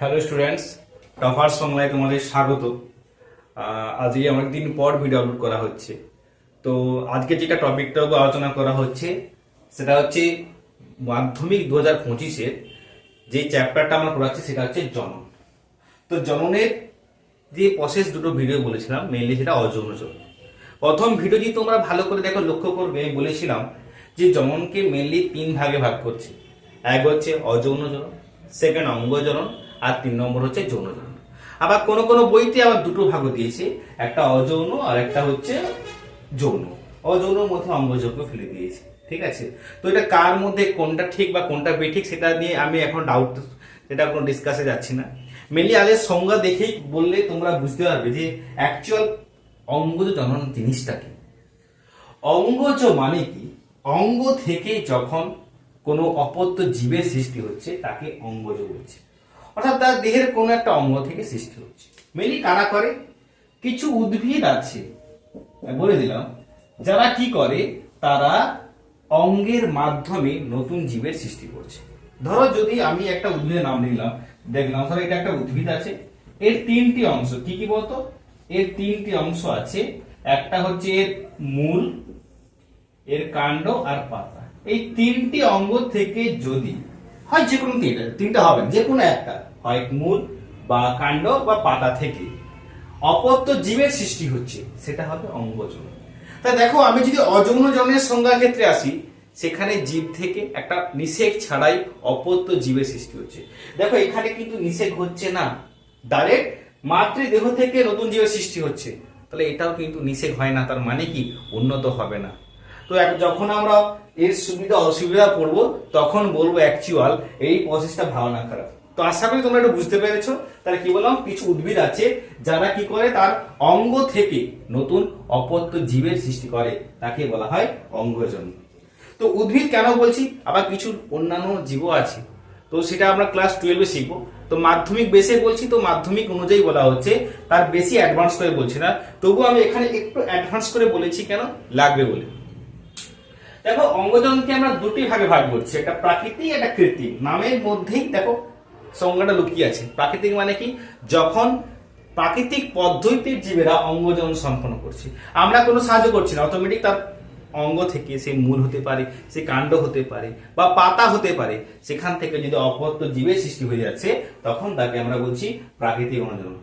Hello students টফার্স সংলায় তোমাদের স্বাগত। আজকে অনেকদিন পর ভিডিও আপলোড করা হচ্ছে। তো আজকে যেটা টপিকটা আলোচনা করা হচ্ছে, সেটা হচ্ছে মাধ্যমিক দু হাজার পঁচিশের যে চ্যাপ্টারটা আমরা পড়াচ্ছি, সেটা হচ্ছে জনন। তো জননের যে প্রসেস দুটো ভিডিও বলেছিলাম মেনলি সেটা অযৌন জনন প্রথম ভিডিও যদি তোমরা ভালো করে দেখো, লক্ষ্য করবে বলেছিলাম যে জননকে মেনলি তিন ভাগে ভাগ করছে। এক হচ্ছে অযৌন জনন সেকেন্ড অঙ্গ জনন আর তিন নম্বর হচ্ছে যৌন যৌন আবার কোনো কোনো বইতে আবার দুটো ভাগও দিয়েছে, একটা অযৌন আর একটা হচ্ছে যৌন। অযৌনের মধ্যে অঙ্গযোগ্য ফেলে দিয়েছে, ঠিক আছে? তো এটা কার মধ্যে কোনটা ঠিক বা কোনটা বেঠিক সেটা নিয়ে আমি এখন ডাউট সেটা কোনো ডিসকাসে যাচ্ছি না। মেনলি আদের সংজ্ঞা দেখেই বললে তোমরা বুঝতে পারবে যে অ্যাকচুয়াল অঙ্গজ জনন জিনিসটা কি। অঙ্গজ মানে কি? অঙ্গ থেকে যখন কোনো অপত্য জীবের সৃষ্টি হচ্ছে, তাকে অঙ্গজ বলছে। অর্থাৎ তার দেহের কোনো একটা অঙ্গ থেকে সৃষ্টি হচ্ছে। মেনলি কারা করে, কিছু উদ্ভিদ আছে বলে দিলাম, যারা কি করে? তারা অঙ্গের মাধ্যমে নতুন জীবের সৃষ্টি করছে। ধরো যদি আমি একটা উদ্ভিদের নাম নিলাম, দেখলাম, ধরো এটা একটা উদ্ভিদ আছে, এর তিনটি অংশ কি কি বলতো? এর তিনটি অংশ আছে, একটা হচ্ছে এর মূল, এর কাণ্ড আর পাতা। এই তিনটি অঙ্গ থেকে যদি, হয় যে কোনো তিনটা তিনটা হবে যে কোনো একটা হয় মূল বা কাণ্ড বা পাতা থেকে। অপত্য জীবের সৃষ্টি হচ্ছে, সেটা হবে অঙ্গজন তা দেখো, আমি যদি অযৌন জনের সংজ্ঞার ক্ষেত্রে আসি, সেখানে জীব থেকে একটা নিষেক ছাড়াই অপত্য জীবের সৃষ্টি হচ্ছে। দেখো, এখানে কিন্তু নিষেক হচ্ছে না। ডাইরেক্ট মাতৃদেহ থেকে নতুন জীবের সৃষ্টি হচ্ছে। তাহলে এটাও কিন্তু নিষেক হয় না, তার মানে কি? উন্নত হবে না। তো যখন আমরা এর সুবিধা, অসুবিধা পড়ব, তখন বলব অ্যাকচুয়াল এই প্রসেসটা ভালো না খারাপ। তো আশা করি তোমরা একটু বুঝতে পেরেছ। তাহলে কি বললাম, কিছু উদ্ভিদ আছে যারা কি করে, তার অঙ্গ থেকে নতুন অপত্য জীবের সৃষ্টি করে, তাকে বলা হয় অঙ্গজন। তো উদ্ভিদ কেন বলছি? আবার কিছু অন্যান্য জীবও আছে। তো সেটা আমরা ক্লাস টুয়েলভে শিখব। তো মাধ্যমিক বেসে বলছি, তো মাধ্যমিক অনুযায়ী বলা হচ্ছে, তার বেশি অ্যাডভান্স করে বলছি না। তবু আমি এখানে একটু অ্যাডভান্স করে বলেছি কেন? লাগবে বলে। দেখো, অঙ্গজনকে আমরা দুটি ভাগে ভাগ করছি, একটা প্রাকৃতিক, একটা কৃত্রিম। নামের মধ্যেই দেখো সংজ্ঞাটা লুকিয়ে আছে। প্রাকৃতিক মানে কি? যখন প্রাকৃতিক পদ্ধতির জীবেরা অঙ্গজন সম্পন্ন করছে। আমরা কোনো সাহায্য করছি না। অটোমেটিক তার অঙ্গ থেকে সে মূল হতে পারে, সে কাণ্ড হতে পারে বা পাতা হতে পারে। সেখান থেকে যদি অপত্য জীবের সৃষ্টি হয়ে যাচ্ছে, তখন তাকে আমরা বলছি প্রাকৃতিক অঙ্গজন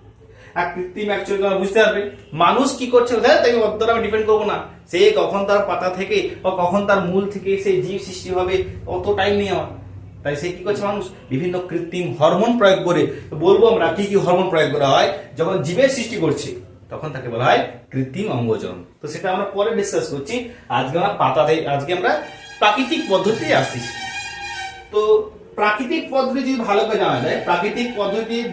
আর কৃত্রিম অ্যাকচুয়ালি তোমরা বুঝতে পারবে। মানুষ কি করছে? দেখ তাকে অতটা আমি ডিপেন্ড করব না। সে কখন তার পাতা থেকে বা কখন তার মূল থেকে সেই জীব সৃষ্টি হবে, অত টাইম নেই আমার। তাই সে কি করছে মানুষ? বিভিন্ন কৃত্রিম হরমোন প্রয়োগ করে। বলব আমরা কি কি হরমোন প্রয়োগ করা হয়? যখন জীবের সৃষ্টি করছে, তখন তাকে বলা হয় কৃত্রিম অঙ্গজন। তো সেটা আমরা পরে ডিসকাস করছি। আজকে আমরা পাতা দিয়ে- আজকে আমরা প্রাকৃতিক পদ্ধতি আসছি। তো প্রাকৃতিক পদ্ধতি যদি ভালো করে জানা যায়, প্রাকৃতিক পদ্ধতির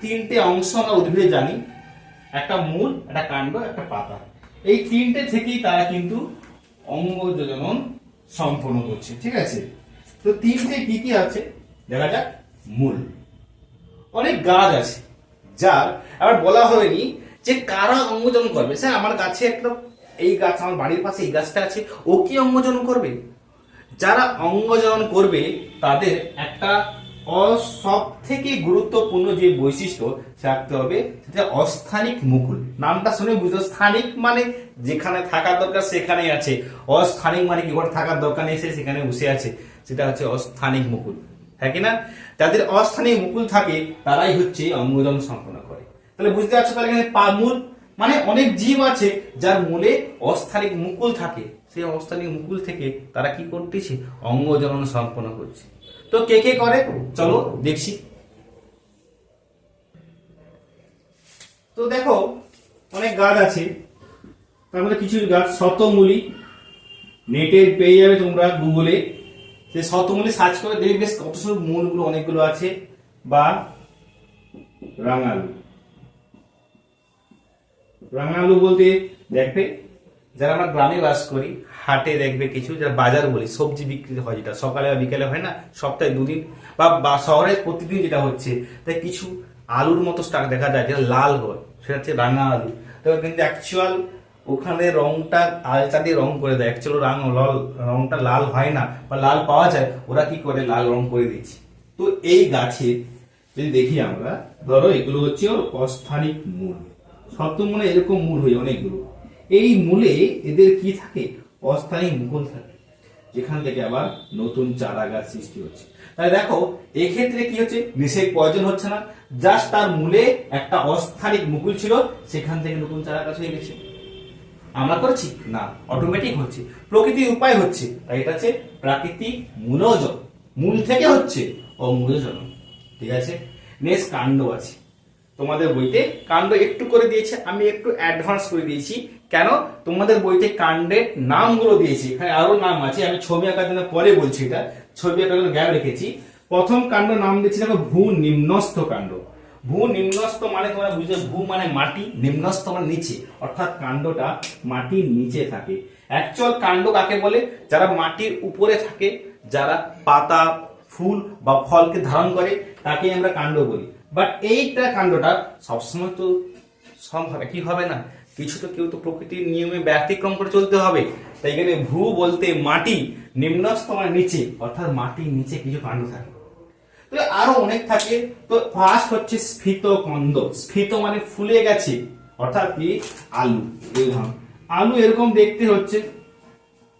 তিনটে অংশ আমরা উদ্ভিদে জানি। একটা মূল, একটা কাণ্ড, একটা পাতা। এই তিনটে থেকেই তারা কিন্তু অঙ্গ জনন সম্পন্ন করছে, ঠিক আছে? তো তিনটে কি কি আছে? দেখা যাক। মূল। অনেক গাছ আছে, যার আবার বলা হয়নি যে কারা অঙ্গজন করবে। স্যার, আমার গাছে একটা এই গাছ, আমার বাড়ির পাশে এই গাছটা আছে, ও কি অঙ্গজন করবে? যারা অঙ্গজন করবে, তাদের একটা সব থেকে গুরুত্বপূর্ণ যে বৈশিষ্ট্য থাকতে হবে, সেটা অস্থানিক মুকুল। নামটা শুনে বুঝতে স্থানিক মানে যেখানে থাকার দরকার সেখানে আছে। অস্থানিক মানে কি? ঘরে থাকার দরকার নেই সেখানে বসে আছে। সেটা হচ্ছে অস্থানিক মুকুল। হ্যাঁ কি না? যাদের অস্থানিক মুকুল থাকে, তারাই হচ্ছে অঙ্গজন সম্পন্ন করে। তাহলে বুঝতে পারছ তাহলে এখানে পামুল মানে অনেক জীব আছে যার মূলে অস্থানিক মুকুল থাকে। সেই অস্থানিক মুকুল থেকে তারা কি করতেছে? অঙ্গজনন সম্পন্ন করছে। তো কে কে করে? চলো দেখছি। তো দেখো, অনেক গাছ আছে। তার মধ্যে কিছু গাছ শতমূলী নেটে পেয়ে যাবে তোমরা গুগলে সে শতমূলী সার্চ করে দেখবে বেশ কত সুন্দর মূলগুলো অনেকগুলো আছে। বা রাঙালু। রাঙালু বলতে দেখবে, যারা আমরা গ্রামে বাস করি, হাটে দেখবে কিছু, যারা বাজার বলি, সবজি বিক্রি হয় যেটা। সকালে বা বিকেলে হয় না, সপ্তাহে দুদিন বা শহরে প্রতিদিন যেটা হচ্ছে, তাই কিছু আলুর মতো স্টাক দেখা যায়, যেটা লাল হয়, সেটা হচ্ছে রাঙা আলু তবে কিন্তু অ্যাকচুয়াল ওখানে রংটা আলটা দিয়ে রং করে দেয়। অ্যাকচুয়াল রং লাল রংটা লাল হয় না বা লাল পাওয়া যায়, ওরা কি করে? লাল রং করে দিচ্ছে। তো এই গাছে, যদি দেখি আমরা, ধরো এগুলো হচ্ছে ওর অস্থানিক মূল। সব তো মনে এরকম মূল হয় অনেকগুলো। এই মূলে এদের কি থাকে? অস্থায়ী মুকুল থাকে, যেখান থেকে আবার নতুন চারা গাছ সৃষ্টি হচ্ছে। তাই দেখো, এক্ষেত্রে কি হচ্ছে? নিষেক প্রয়োজন হচ্ছে না। জাস্ট তার মূলে একটা অস্থানিক মুকুল ছিল, সেখান থেকে নতুন চারা গাছ হয়ে গেছে। আমরা করছি? না অটোমেটিক হচ্ছে। প্রকৃতির উপায় হচ্ছে। তাই এটা হচ্ছে প্রাকৃতিক মূলজন মূল থেকে হচ্ছে অমূলজন ঠিক আছে? নেক্সট কাণ্ড আছে। তোমাদের বইতে কাণ্ড একটু করে দিয়েছে, আমি একটু অ্যাডভান্স করে দিয়েছি। কেন? তোমাদের বইতে কাণ্ডের নামগুলো দিয়েছি। এখানে আরও নাম আছে, আমি ছবি আঁকার জন্য পরে বলছি এটা। ছবি আঁকার জন্য গ্যাপ রেখেছি। প্রথম কাণ্ড নাম দিয়েছি দেখো ভূ নিম্নস্থ কাণ্ড। ভূ নিম্নস্থ মানে তোমরা বুঝে ভূ মানে মাটি নিম্নস্থ মানে নিচে, অর্থাৎ কাণ্ডটা মাটির নিচে থাকে। অ্যাকচুয়াল কাণ্ড কাকে বলে? যারা মাটির উপরে থাকে, যারা পাতা, ফুল বা ফলকে ধারণ করে তাকে আমরা কাণ্ড বলি। বাট এইটা কাণ্ডটা সবসময় তো সম্ভব কি হবে না? কিছু তো কেউ তো প্রকৃতির নিয়মে ব্যতিক্রম করে চলতে হবে। তাই এখানে ভূ বলতে মাটি নিম্নস্থ মানে নিচে, অর্থাৎ মাটির নিচে কিছু কাণ্ড থাকে। আরও অনেক থাকে। তো ফার্স্ট হচ্ছে স্ফীত কন্দ স্ফীত মানে ফুলে গেছে, অর্থাৎ কি? আলু। আলু এরকম দেখতে হচ্ছে।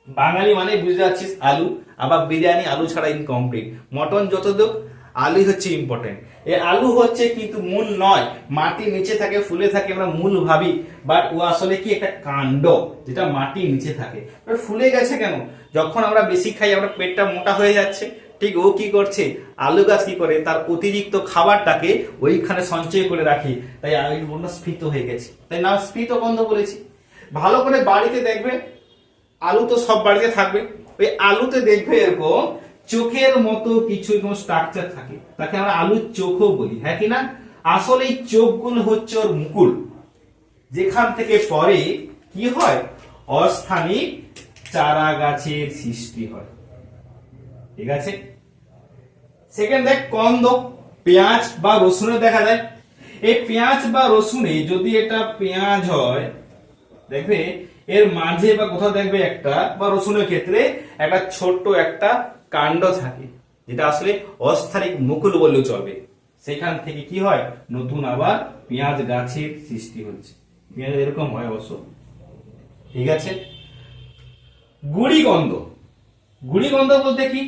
বাঙালি মানে বুঝতে পারছিস, আলু। আবার বিরিয়ানি, আলু ছাড়া ইনকমপ্লিট মটন যত দোক, আলুই হচ্ছে ইম্পর্টেন্ট এই আলু হচ্ছে কিন্তু মূল নয়। মাটির নিচে থাকে, ফুলে থাকে, আমরা মূল ভাবি। বাট ও আসলে কি? একটা কাণ্ড, যেটা মাটির নিচে থাকে। ফুলে গেছে কেন? যখন আমরা বেশি খাই, আমরা পেটটা মোটা হয়ে যাচ্ছে। ঠিক ও কি করছে? আলু গাছ কি করে? তার অতিরিক্ত খাবারটাকে ওইখানে সঞ্চয় করে রাখি। তাই আলু বন্য স্ফীত হয়ে গেছে। তাই নাম স্ফীত গন্ধ বলেছি। ভালো করে বাড়িতে দেখবে, আলু তো সব বাড়িতে থাকবে। ওই আলুতে দেখবে এরকম চোখের মতো কিছু এরকম স্ট্রাকচার থাকে। তাকে আমরা আলুর চোখও বলি হ্যাঁ কি না? আসলে এই চোখগুলো হচ্ছে ওর মুকুল। যেখান থেকে পরে কি হয়? অস্থানিক চারা গাছের সৃষ্টি হয়। ঠিক আছে? সেকেন্ড দেখ কন্দ, পেঁয়াজ বা রসুনে দেখা যায়। এই পেঁয়াজ বা রসুনে যদি এটা পেঁয়াজ হয়, দেখবে এর মাঝে বা কোথাও দেখবে একটা বা রসুনের ক্ষেত্রে একটা ছোট্ট একটা কাণ্ড থাকে, যেটা আসলে অস্থায়িক মুকুল বললেও চলবে। সেখান থেকে কি হয়? নতুন আবার পেঁয়াজ গাছের সৃষ্টি হচ্ছে। পেঁয়াজ এরকম হয় অবশ্য। ঠিক আছে? গুড়ি গন্ধ। গুড়ি গন্ধ বলতে কি?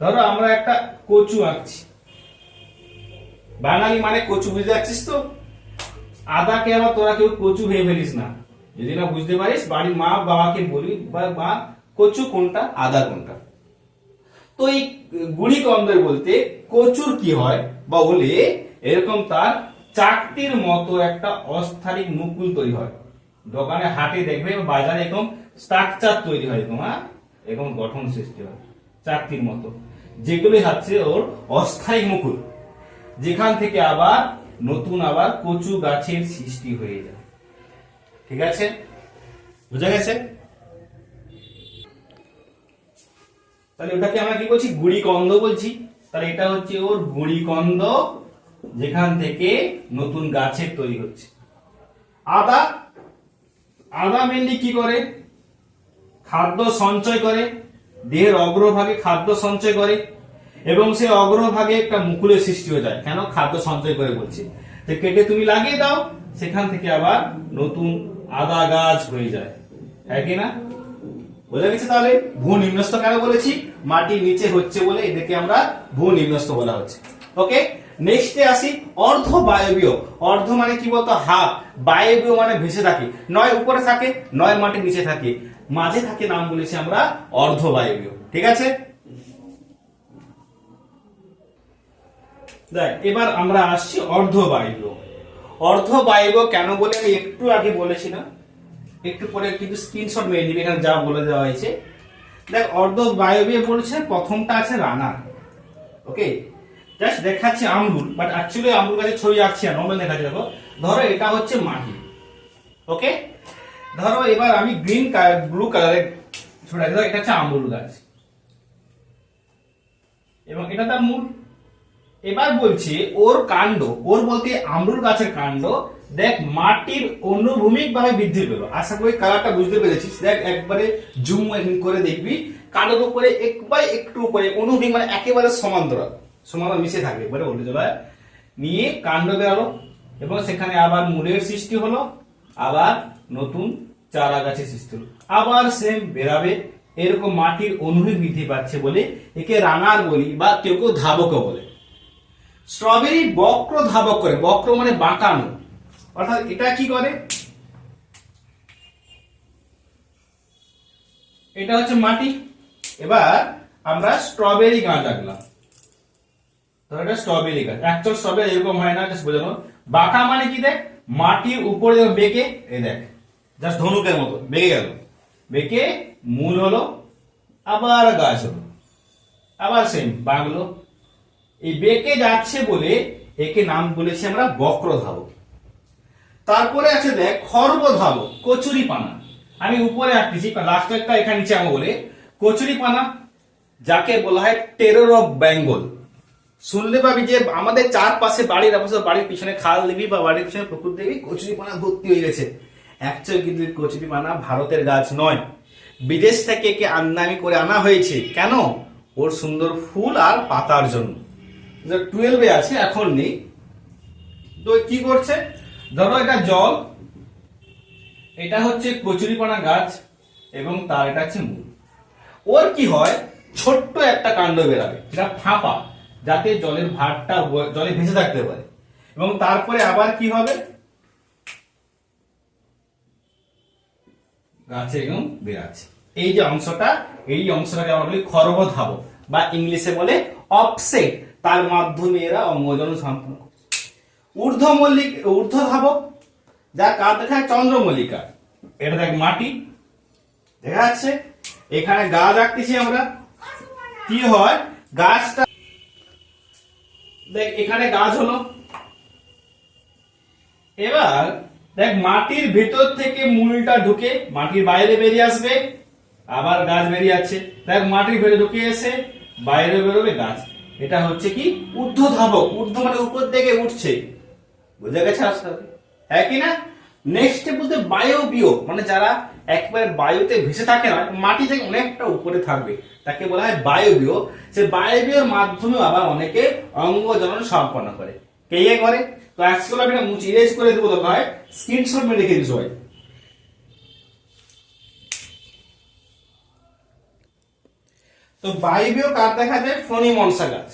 ধরো আমরা একটা কচু আঁকছি। বাঙালি মানে কচু, বুঝতে পারছিস তো? আদাকে আবার তোরা কেউ কচু ভেবে ফেলিস না। যদি না বুঝতে পারিস, বাড়ির মা বাবাকে বলি, বা কচু কোনটা, আদা কোনটা? তো এই গুড়ি গন্ধের বলতে কচুর কি হয়? বা বলে এরকম তার চাকতির মতো একটা অস্থায়ী মুকুল তৈরি হয়। দোকানে, হাটে দেখবে বাজারে এরকম স্ট্রাকচার তৈরি হয়, এরকম হ্যাঁ? এরকম গঠন সৃষ্টি হয়, চাকতির মতো। যেগুলি হচ্ছে ওর অস্থায়ী মুকুল, যেখান থেকে আবার নতুন আবার কচু গাছের সৃষ্টি হয়ে যায়। ঠিক আছে? বুঝা গেছে? তাহলে ওটাকে আমরা কি বলছি? গুড়ি কন্দ বলছি। তাহলে এটা হচ্ছে ওর গুড়ি কন্দ যেখান থেকে নতুন গাছের তৈরি হচ্ছে। আদা আদা মেনলি কি করে? খাদ্য সঞ্চয় করে। দেহের অগ্রভাগে খাদ্য সঞ্চয় করে এবং সে অগ্রভাগে একটা মুকুলের সৃষ্টি হয়ে যায়। কেন? খাদ্য সঞ্চয় করে বলছে। যে কেটে তুমি লাগিয়ে দাও, সেখান থেকে আবার নতুন আদা গাছ হয়ে যায়। হ্যাঁ কি না? বোঝা গেছে তাহলে? ভূ নিম্নস্থ কেন বলেছি? মাটির নিচে হচ্ছে বলে এদেরকে আমরা ভূ নিম্নস্থ বলা হচ্ছে। ওকে? নেক্সটে আসি, অর্ধ বায়বীয়। অর্ধ মানে কি বলতো? হাফ। বায়বীয় মানে ভেসে থাকে। নয় উপরে থাকে, নয় মাটির নিচে থাকে। মাঝে থাকে নাম বলেছি আমরা অর্ধ বায়বীয় ঠিক আছে? দেখ, এবার আমরা আসছি অর্ধ বায়বীয় অর্ধ বায়বীয় কেন বলে আমি একটু আগে বলেছিলাম একটু পরে কিন্তু স্ক্রিনশট মেরে নিবে, এখানে যা বলে দেওয়া হয়েছে। দেখ অর্ধ বায়বীয় বলছে, প্রথমটা আছে রানা ওকে? জাস্ট দেখাচ্ছি আমরুল বাট অ্যাকচুয়ালি আমরুল গাছের ছবি আঁকছি না নর্মাল দেখাচ্ছি, দেখো। ধরো এটা হচ্ছে মাটি ওকে? ধরো এবার আমি গ্রিন ব্লু কালারে ছড়া ধরো এটা হচ্ছে আমরুল গাছ। এবং এটা তার মূল। এবার বলছে ওর কাণ্ড, ওর বলতে আমরুল গাছের কাণ্ড, দেখ মাটির অনুভূমিক ভাবে বৃদ্ধি পেল। আশা করি কালারটা বুঝতে পেরেছিস। দেখ একবারে জুম করে দেখবি কাণ্ডের উপরে একবার একটু উপরে অনুভূমিক মানে একেবারে সমান্তরাল সমান্তরাল মিশে থাকবে একবারে উল্টে চলায় নিয়ে কাণ্ড বেরালো, এবং সেখানে আবার মূলের সৃষ্টি হলো। আবার নতুন চারা গাছের সৃষ্টি আবার সেম বেরাবে এরকম মাটির অনুভূতি বৃদ্ধি পাচ্ছে বলে একে রাঙার বলি বা কেউ কেউ ধাবকও বলে। স্ট্রবেরি বক্র ধাবক করে, বক্র মানে বাঁকানো। অর্থাৎ এটা কি করে? এটা হচ্ছে মাটি। এবার আমরা স্ট্রবেরি গাছ রাখলাম ধর এটা স্ট্রবেরি গাছ অ্যাকচুয়াল স্ট্রবেরি এরকম হয় না বোঝানো। বাঁকা মানে কি দেখ? মাটির উপরে বেঁকে, এই দেখ জাস্ট ধনুকের মতো, বেঁকে গেল। বেঁকে মূল হলো, আবার গাছ হলো। আবার সেম বাংলো এই বেঁকে যাচ্ছে বলে একে নাম বলেছি আমরা বক্র ধাবক তারপরে আছে দেখ খর্ব ধাবক কচুরি পানা আমি উপরে আঁকতেছি লাস্ট একটা এখানে নিচে বলে। কচুরি পানা যাকে বলা হয় টেরর অফ বেঙ্গল শুনলে পাবি যে আমাদের চারপাশে বাড়ির আপাশে বাড়ির পিছনে খাল দিবি বা বাড়ির পিছনে পুকুর দিবি কচুরি পানা ভর্তি হয়ে গেছে। অ্যাকচুয়ালি কিন্তু এই কচুরি পানা ভারতের গাছ নয়। বিদেশ থেকে একে আমদানি করে আনা হয়েছে। কেন? ওর সুন্দর ফুল আর পাতার জন্য। টুয়েলভে আছে, এখন নেই। তো কি করছে? ধরো এটা জল। এটা হচ্ছে কচুরিপানা গাছ এবং তার এটা হচ্ছে মূল। ওর কি হয়? ছোট্ট একটা কাণ্ড বেরাবে। যেটা ফাঁপা। যাতে জলের ভারটা ব- জলে ভেসে থাকতে পারে। এবং তারপরে আবার কি হবে? গাছে এবং বেরাচ্ছে এই যে অংশটা, এই অংশটাকে আমরা বলি খর্বধাব বা ইংলিশে বলে অফসেট। তার মাধ্যমে এরা অঙ্গজন সম্পন্ন করছে। ঊর্ধ্ব ধাবক যা কার দেখা যায় চন্দ্রমল্লিকা। এটা দেখ মাটি, দেখা যাচ্ছে। এখানে গাছ রাখতেছি আমরা। কি হয়? গাছটা দেখ, এখানে গাছ হলো। এবার দেখ, মাটির ভেতর থেকে মূলটা ঢুকে মাটির বাইরে বেরিয়ে আসবে, আবার গাছ বেরিয়ে যাচ্ছে। দেখ, মাটির ভেতরে ঢুকে এসে বাইরে বেরোবে গাছ। এটা হচ্ছে কি? ঊর্ধ্ব ধাবক ঊর্ধ্ব মানে উপর থেকে উঠছে। বুঝে গেছে আস্তে হ্যাঁ কি না? নেক্সট বলতে বায়োবিও মানে যারা একবারে বায়ুতে ভেসে থাকে না, মাটি থেকে অনেকটা উপরে থাকবে। তাকে বলা হয় বায়োবিও সে বায়োবিওর মাধ্যমে আবার অনেকে অঙ্গ জনন সম্পন্ন করে। কে কে করে? তো আজকাল আমি এটা মুছে ইরেজ করে দেবো দরকার হয় স্ক্রিনশট মেরে রেখে দিস সবাই তো বায়োবিও কার দেখা যায়? ফণি মনসা গাছ।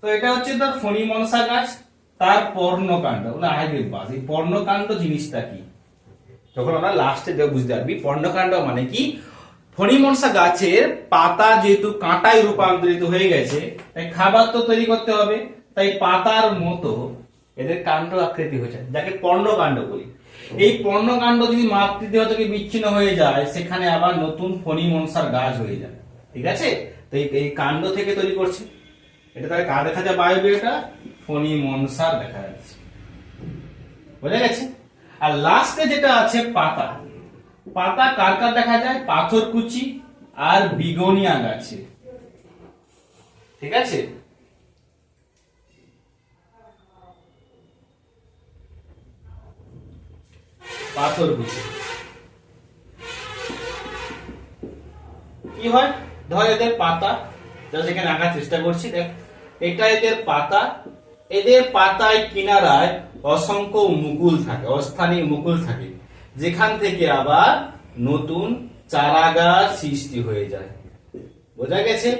তো এটা হচ্ছে তার ফণি মনসা গাছ, তার পর্ণকাণ্ড। বলে হাইব্রিড এই পর্ণকাণ্ড জিনিসটা কি? তখন আমরা লাস্টে বুঝতে পারবি? পর্ণকাণ্ড মানে কি? ফণিমনসা গাছের পাতা যেহেতু কাঁটায় রূপান্তরিত হয়ে গেছে, তাই খাবার তো তৈরি করতে হবে। তাই পাতার মতো এদের কাণ্ড আকৃতি হয়েছে, যাকে পর্ণকাণ্ড বলি। এই পর্ণকাণ্ড যদি মাতৃদেহ থেকে বিচ্ছিন্ন হয়ে যায়, সেখানে আবার নতুন ফণিমনসার গাছ হয়ে যায় ঠিক আছে? তো এই- এই কাণ্ড থেকে তৈরি করছে। এটা তাহলে কার দেখা যায়? বায়ুবিয়টা ফণিমনসার দেখা যাচ্ছে। বোঝা গেছে? আর লাস্টে যেটা আছে, পাতা। পাতা কার কার দেখা যায়? পাথরকুচি আর বিগনিয়া গাছে। ঠিক আছে? পাথরকুচি কি হয়? ধর এদের পাতা। যা যেখানে আঁকার চেষ্টা করছি, দেখ। এটা এদের পাতা। এদের পাতায় কিনারায় অসংখ্য মুকুল থাকে অস্থানীয় মুকুল থাকে। যেখান থেকে আবার নতুন চারা গাছ সৃষ্টি হয়ে যায়। বোঝা গেছে?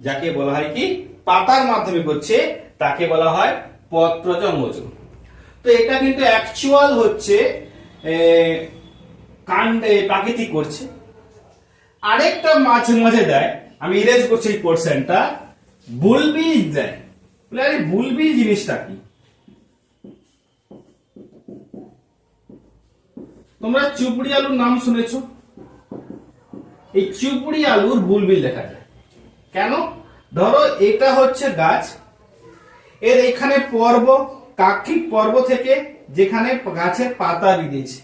যাকে বলা হয় কি? পাতার মাধ্যমে করছে তাকে বলা হয় পত্রজ মোচন তো এটা কিন্তু অ্যাকচুয়াল হচ্ছে কাণ্ডে প্রাকৃতিক করছে। আরেকটা মাঝে মাঝে দেয়, আমি ইরেজ করছি এই পোর্শনটা বুলবিজ দেয়। বলে আরে বুলবিজ জিনিসটা কি? তোমরা চুপড়ি আলুর নাম শুনেছ? এই চুপড়ি আলুর বুলবিল দেখা যায়। কেন? ধরো এটা হচ্ছে গাছ। এর এখানে পর্ব, কাক্ষিক পর্ব থেকে যেখানে গাছের পাতা বেরিয়েছে।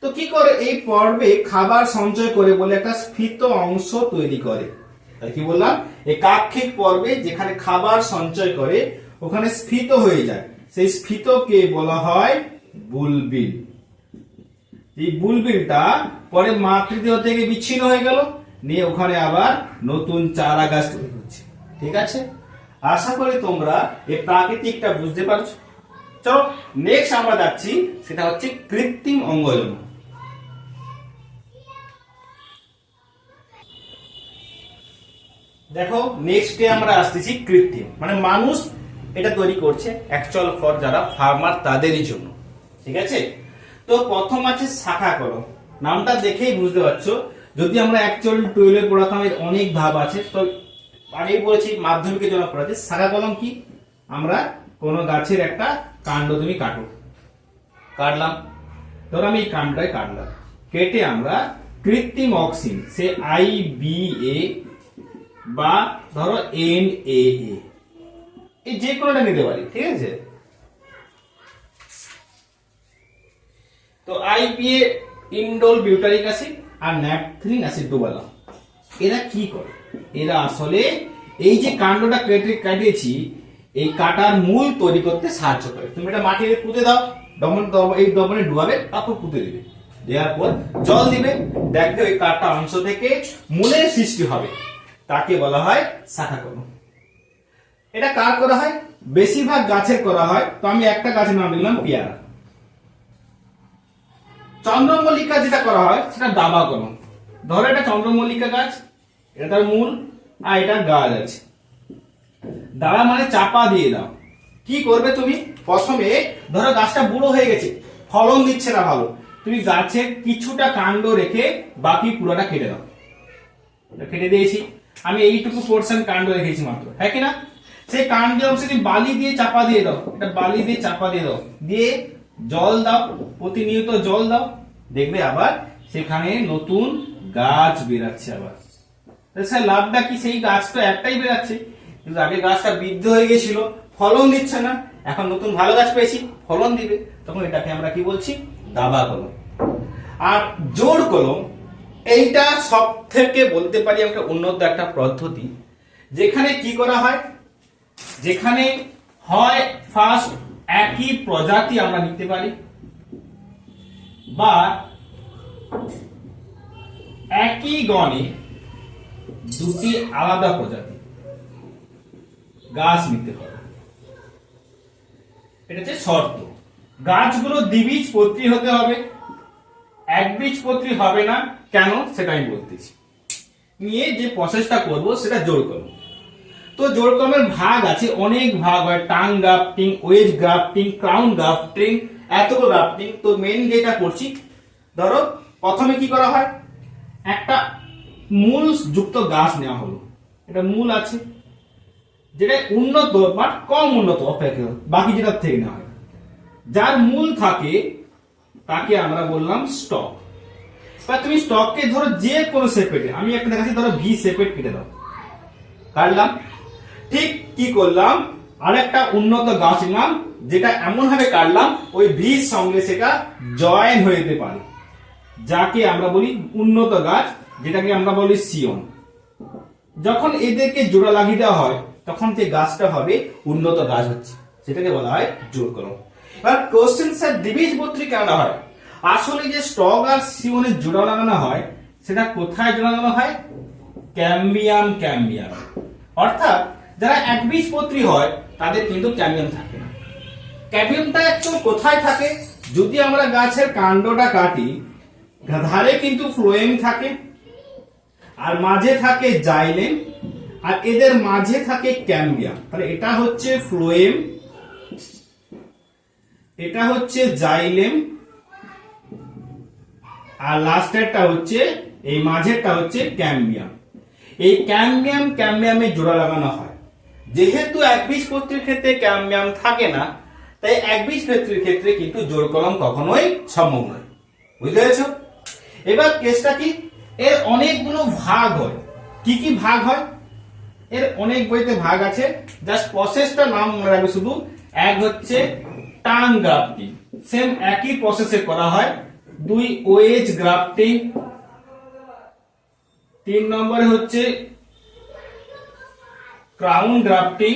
তো কি করে? এই পর্বে খাবার সঞ্চয় করে বলে একটা স্ফীত অংশ তৈরি করে। তাই কি বললাম? এই কাক্ষিক পর্বে যেখানে খাবার সঞ্চয় করে, ওখানে স্ফীত হয়ে যায়। সেই স্ফীতকে বলা হয় বুলবিল এই বুলবিলটা পরে মাতৃদেহ থেকে বিচ্ছিন্ন হয়ে গেল, নিয়ে ওখানে আবার নতুন চারা গাছ তৈরি হচ্ছে। ঠিক আছে? আশা করি তোমরা এই প্রাকৃতিকটা বুঝতে পারছ। চলো নেক্সট আমরা যাচ্ছি, সেটা হচ্ছে কৃত্রিম অঙ্গজন দেখো নেক্সটে আমরা আসতেছি কৃত্রিম। মানে মানুষ এটা তৈরি করছে অ্যাকচুয়াল ফর যারা ফার্মার তাদেরই জন্য। ঠিক আছে? তো প্রথম আছে শাখা কলম নামটা দেখেই বুঝতে পারছ। যদি আমরা অ্যাকচুয়াল টুয়েলভে পড়াতাম, এর অনেক ভাব আছে। তো আগেই বলেছি মাধ্যমিকের জন্য পড়াচ্ছে, শাখা কলম কি? আমরা কোনো গাছের একটা কাণ্ড তুমি কাটো। কাটলাম। ধরো আমি এই কাণ্ডটাই কাটলাম। কেটে আমরা কৃত্রিম অক্সিন, সে আই বি এ বা ধরো এন এ এ এই যে কোনোটা নিতে পারি, ঠিক আছে? তো আইপিএ ইন্ডোল বিউটারিক অ্যাসিড আর ন্যাপথলিন অ্যাসিড ডুবালাম এরা কি করে? এরা আসলে এই যে কাণ্ডটা কেটে কাটিয়েছি, এই কাটার মূল তৈরি করতে সাহায্য করে। তুমি এটা মাটিতে পুঁতে দাও দমন দম- এই দমনে ডুবাবে, তারপর পুঁতে দিবে। দেওয়ার পর জল দিবে, দেখবে ওই কাটা অংশ থেকে মূলের সৃষ্টি হবে। তাকে বলা হয় শাখা কলম এটা কার করা হয়? বেশিরভাগ গাছের করা হয়। তো আমি একটা গাছের নাম দিলাম পেয়ারা। চন্দ্রমল্লিকা যেটা করা হয়, সেটা দাবা কলম। ধরো এটা চন্দ্রমল্লিকা গাছ, এটা তার মূল, আর এটা গাছ আছে। দাবা মানে চাপা দিয়ে দাও। কি করবে তুমি? প্রথমে, ধরো গাছটা বুড়ো হয়ে গেছে, ফলন দিচ্ছে না ভালো। তুমি গাছে কিছুটা কাণ্ড রেখে বাকি পুরোটা কেটে দাও। কেটে দিয়েছি। আমি এইটুকু পোর্শন কাণ্ড রেখেছি মাত্র হ্যাঁ কিনা সেই কাণ্ডে অংশে তুমি বালি দিয়ে চাপা দিয়ে দাও। এটা বালি দিয়ে চাপা দিয়ে দাও। দিয়ে জল দাও, প্রতিনিয়ত জল দাও। দেখবে আবার সেখানে নতুন গাছ বেরাচ্ছে আবার। স্যার, লাভটা কি? সেই গাছ তো একটাই বেরাচ্ছে কিন্তু আগে গাছটা বৃদ্ধ হয়ে গেছিল ফলন দিচ্ছে না। এখন নতুন ভালো গাছ পেয়েছি, ফলন দিবে। তখন এটাকে আমরা কি বলছি? দাবা কলম। আর জোর কলম, এইটা সব থেকে বলতে পারি একটা উন্নত একটা পদ্ধতি। যেখানে কি করা হয়? যেখানে হয় ফার্স্ট একই প্রজাতি আমরা নিতে পারি, বা একই গণে দুটি আলাদা প্রজাতি গাছ নিতে হবে। এটা হচ্ছে শর্ত। গাছগুলো দ্বিবীজপত্রী হতে হবে একবীজপত্রী হবে না। কেন? সেটা আমি বলতেছি। নিয়ে যে প্রসেসটা করব, সেটা জোর করব। তো জোর কর্মের ভাগ আছে, অনেক ভাগ হয়, tongue grafting, wedge grafting, crown grafting, এতগুলো গ্রাফটিং। তো মেন যেটা করছি, ধরো প্রথমে কি করা হয়, একটা মূল যুক্ত গাছ নেওয়া হলো। এটা মূল আছে, যেটা উন্নত বাট কম উন্নত, অপেক্ষা বাকি যেটার থেকে নেওয়া হয়। যার মূল থাকে, তাকে আমরা বললাম স্টক বা তুমি স্টককে ধরো যে কোনো শেপেটে আমি একটা দেখাচ্ছি, ধরো ভি শেপেট কেটে দাও। কাটলাম। ঠিক কি করলাম? আরেকটা উন্নত গাছ নিলাম যেটা এমন ভাবে কাটলাম, ওই ভির সঙ্গে সেটা জয়েন হয়ে যেতে পারে। যাকে আমরা বলি উন্নত গাছ, যেটাকে আমরা বলি সিয়ন। যখন এদেরকে জোড়া লাগিয়ে দেওয়া হয়, তখন যে গাছটা হবে, উন্নত গাছ হচ্ছে। সেটাকে বলা হয় জোর করো এবার কোশ্চেন স্যার দ্বিবীজপত্রী কেন হয়? আসলে যে স্টক আর সিওনের জোড়া লাগানো হয়, সেটা কোথায় জোড়া লাগানো হয়? ক্যাম্বিয়াম ক্যাম্বিয়াম অর্থাৎ যারা একবীজপত্রী হয়, তাদের কিন্তু ক্যাম্বিয়াম থাকে না। ক্যাম্বিয়ামটা একটু কোথায় থাকে? যদি আমরা গাছের কাণ্ডটা কাটি ধারে কিন্তু ফ্লোয়েম থাকে, আর মাঝে থাকে জাইলেম আর এদের মাঝে থাকে ক্যাম্বিয়াম তাহলে এটা হচ্ছে ফ্লোয়েম, এটা হচ্ছে জাইলেম আর লাস্টেরটা হচ্ছে, এই মাঝেরটা হচ্ছে ক্যাম্বিয়াম এই ক্যাম্বিয়াম ক্যাম্বিয়ামে জোড়া লাগানো হয়। যেহেতু একবীজপত্রীর ক্ষেত্রে ক্যাম্বিয়াম থাকে না, তাই একবীজপত্রীর ক্ষেত্রে কিন্তু জোর কলম কখনোই সম্ভব নয়। বুঝতে পেরেছ? এবার কেসটা কি? এর অনেকগুলো ভাগ হয়। কি কি ভাগ হয়? এর অনেক বইতে ভাগ আছে। জাস্ট প্রসেসটা নাম মনে রাখবে শুধু। এক হচ্ছে টাং গ্রাফটিং। সেম একই প্রসেসে করা হয়। দুই ওয়েজ গ্রাফটিং। তিন নম্বরে হচ্ছে ক্রাউন গ্রাফটিং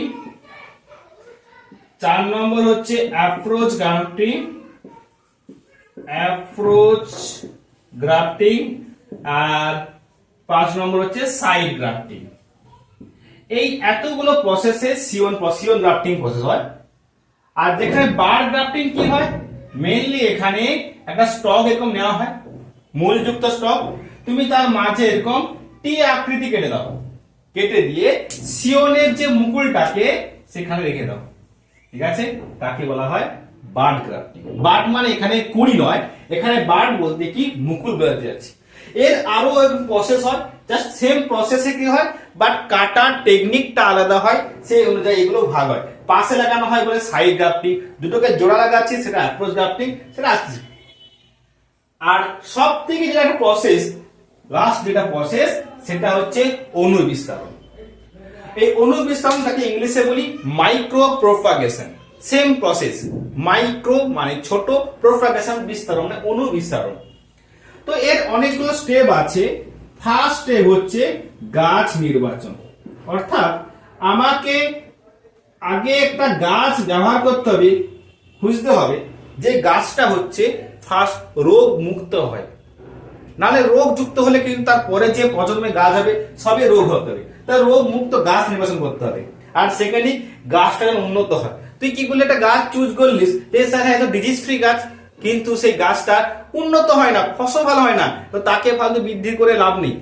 চার নম্বর হচ্ছে অ্যাপ্রোচ গ্রাফটিং অ্যাপ্রোচ গ্রাফটিং আর পাঁচ নম্বর হচ্ছে সাইড গ্রাফটিং এই এতগুলো প্রসেসে সিওন সিওন গ্রাফটিং প্রসেস হয়। আর যেখানে বার গ্রাফটিং কি হয়? মেইনলি এখানে একটা স্টক এরকম নেওয়া হয়, মূলযুক্ত স্টক তুমি তার মাঝে এরকম টি আকৃতি কেটে দাও। কেটে দিয়ে সিওনের যে মুকুলটাকে সেখানে রেখে দাও। ঠিক আছে? তাকে বলা হয় বার্ড গ্রাফটিং। বার্ড মানে এখানে কুড়ি নয়, এখানে বার্ড বলতে কি? মুকুল বেরোতে যাচ্ছে। এর আরও প্রসেস হয়। জাস্ট সেম প্রসেসে কি হয়? বাট কাটার টেকনিকটা আলাদা হয়। সেই অনুযায়ী এগুলো ভাগ হয়। পাশে লাগানো হয় বলে সাইড গ্রাফটিং দুটোকে জোড়া লাগাচ্ছি, সেটা অ্যাপ্রোচ গ্রাফটিং সেটা আসছে। আর সব থেকে যেটা একটা প্রসেস লাস্ট যেটা প্রসেস সেটা হচ্ছে অণু বিস্তারণ এই অণু বিস্তারণটাকে ইংলিশে বলি micro propagation same process micro মানে ছোট প্রোপাগেশন বিস্তারণ মানে অণু বিস্তারণ তো এর অনেকগুলো স্টেপ আছে। ফার্স্ট স্টেপ হচ্ছে গাছ নির্বাচন। অর্থাৎ আমাকে আগে একটা গাছ ব্যবহার করতে হবে, বুঝতে হবে যে গাছটা হচ্ছে ফার্স্ট রোগ মুক্ত হয়। নালে রোগ যুক্ত হলে কিন্তু তারপরে যে প্রজন্মে গাছ হবে সবই রোগ হতে হবে। তাই রোগ মুক্ত গাছ নির্বাচন করতে হবে। আর সেকেন্ডলি গাছটা যেন উন্নত হয়। তুই কি করলি? একটা গাছ চুজ করলিস স্যার হ্যাঁ ডিজিজ ফ্রি গাছ, কিন্তু সেই গাছটা উন্নত হয় না, ফসল ভালো হয় না, তো তাকে ফালতু বৃদ্ধি করে লাভ নেই।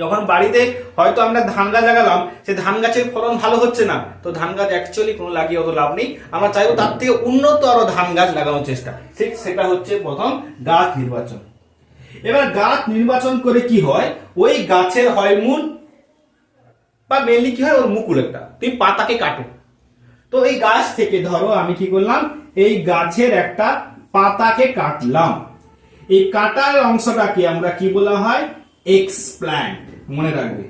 যখন বাড়িতে হয়তো আমরা ধান গাছ লাগালাম, সে ধান গাছের ফলন ভালো হচ্ছে না, তো ধান গাছ অ্যাকচুয়ালি কোনো লাগিয়ে অত লাভ নেই। আমরা চাইব তার থেকে উন্নত আরও ধান গাছ লাগানোর চেষ্টা। ঠিক সেটা হচ্ছে প্রথম গাছ নির্বাচন। এবার গাছ নির্বাচন করে কি হয়? ওই গাছের হয় মূল বা মেনলি কি হয়? ওর মুকুল একটা। তুমি পাতাকে কাটো। তো এই গাছ থেকে ধরো, আমি কি করলাম? এই গাছের একটা পাতাকে কাটলাম। এই কাটার অংশটাকে আমরা কি বলা হয়? এক্সপ্ল্যান্ট মনে রাখবে।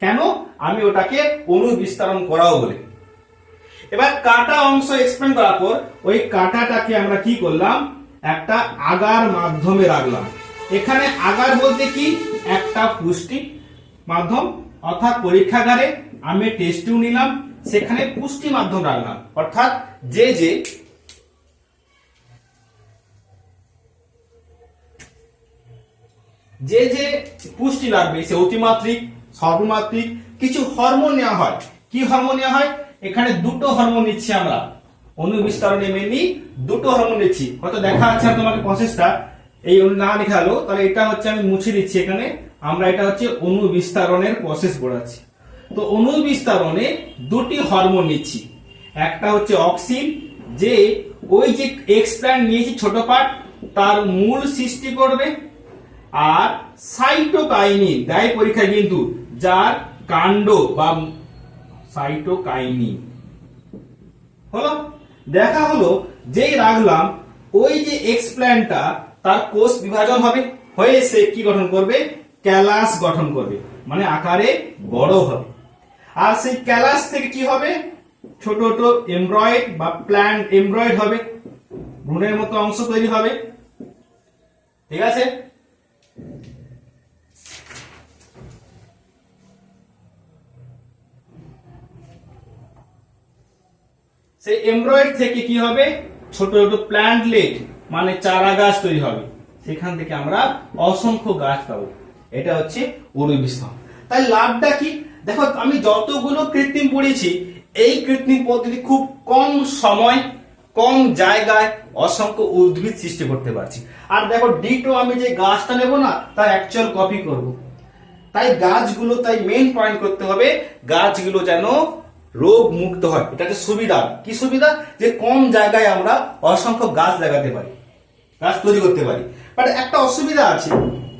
কেন? আমি ওটাকে অনু বিস্তারণ করাও বলে। এবার কাটা অংশ এক্সপ্লেন করার পর, ওই কাটাটাকে আমরা কি করলাম? একটা আগার মাধ্যমে রাখলাম। এখানে আগার বলতে কি? একটা পুষ্টি মাধ্যম, অর্থাৎ পরীক্ষাগারে আমি টেস্টিও নিলাম, সেখানে পুষ্টি মাধ্যম রাখলাম। অর্থাৎ যে যে যে যে পুষ্টি লাগবে, সে অতিমাত্রিক, সর্বমাত্রিক, কিছু হরমোন নেওয়া হয়। কি হরমোন নেওয়া হয়? এখানে দুটো হরমোন নিচ্ছি আমরা। অণু বিস্তারণে মেনলি দুটো হরমোন নিচ্ছি। হয়তো দেখা না তোমাকে প্রসেসটা এই না লেখা হলো তাহলে এটা হচ্ছে আমি মুছে দিচ্ছি এখানে। আমরা এটা হচ্ছে অণু বিস্তারণের প্রসেস পড়াচ্ছি তো অণু বিস্তারণে দুটি হরমোন নিচ্ছি। একটা হচ্ছে অক্সিন যে ওই যে এক্সপ্ল্যান্ট নিয়েছি ছোট পার্ট তার মূল সৃষ্টি করবে। আর সাইটোকাইনিন দেয় পরীক্ষায় কিন্তু, যার কাণ্ড বা সাইটোকাইনিন হলো? দেখা হলো যেই রাখলাম, ওই যে এক্সপ্ল্যান্টটা তার কোষ বিভাজন হবে, হয়ে সে কি গঠন করবে? ক্যালাস গঠন করবে মানে আকারে বড় হবে। আর সেই ক্যালাস থেকে কি হবে? ছোট ছোট এমব্রয়েড বা প্ল্যান্ট এমব্রয়েড হবে, ভ্রূণের মতো অংশ তৈরি হবে। ঠিক আছে? সেই এমব্রয়েড থেকে কি হবে? ছোট ছোট প্ল্যান্টলেট মানে চারা গাছ তৈরি হবে। সেখান থেকে আমরা অসংখ্য গাছ পাবো। এটা হচ্ছে অনুবিস্তার তাই লাভটা কি? দেখো, আমি যতগুলো কৃত্রিম পড়েছি, এই কৃত্রিম পদ্ধতি খুব কম সময়, কম জায়গায় অসংখ্য উদ্ভিদ সৃষ্টি করতে পারছি। আর দেখো ডিটো আমি যে গাছটা নেব না, তার অ্যাকচুয়াল কপি করব। তাই গাছগুলো, তাই মেইন পয়েন্ট করতে হবে, গাছগুলো যেন রোগ মুক্ত হয়। এটা একটা সুবিধা। কি সুবিধা? যে কম জায়গায় আমরা অসংখ্য গাছ লাগাতে পারি, গাছ তৈরি করতে পারি। বাট একটা অসুবিধা আছে।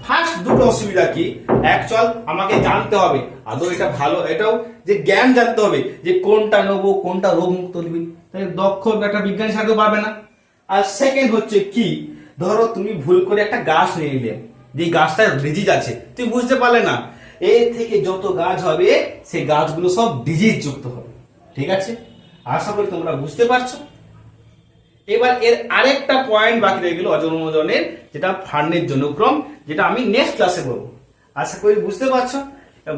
ফার্স্ট দুটো অসুবিধা কি? অ্যাকচুয়াল আমাকে জানতে হবে। আদৌ এটা ভালো? এটাও যে জ্ঞান জানতে হবে যে কোনটা নেব, কোনটা রোগ মুক্ত নিবি তাই দক্ষ একটা বিজ্ঞানী সাথে পারবে না। আর সেকেন্ড হচ্ছে কি? ধরো তুমি ভুল করে একটা গাছ নিয়ে নিলে। যে গাছটা ডিজিজ আছে। তুমি বুঝতে পারলে না। এর থেকে যত গাছ হবে, সেই গাছগুলো সব ডিজিজ যুক্ত হবে। ঠিক আছে? আশা করি তোমরা বুঝতে পারছ। এবার এর আরেকটা পয়েন্ট বাকি রয়ে গেল অজন্মজনের যেটা ফান্ডের জন্যক্রম, যেটা আমি নেক্সট ক্লাসে বলব আশা করি বুঝতে পারছ?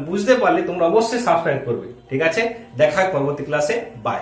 বুঝতে পারলে তোমরা অবশ্যই সাবস্ক্রাইব করবে। ঠিক আছে? দেখা পরবর্তী ক্লাসে বাই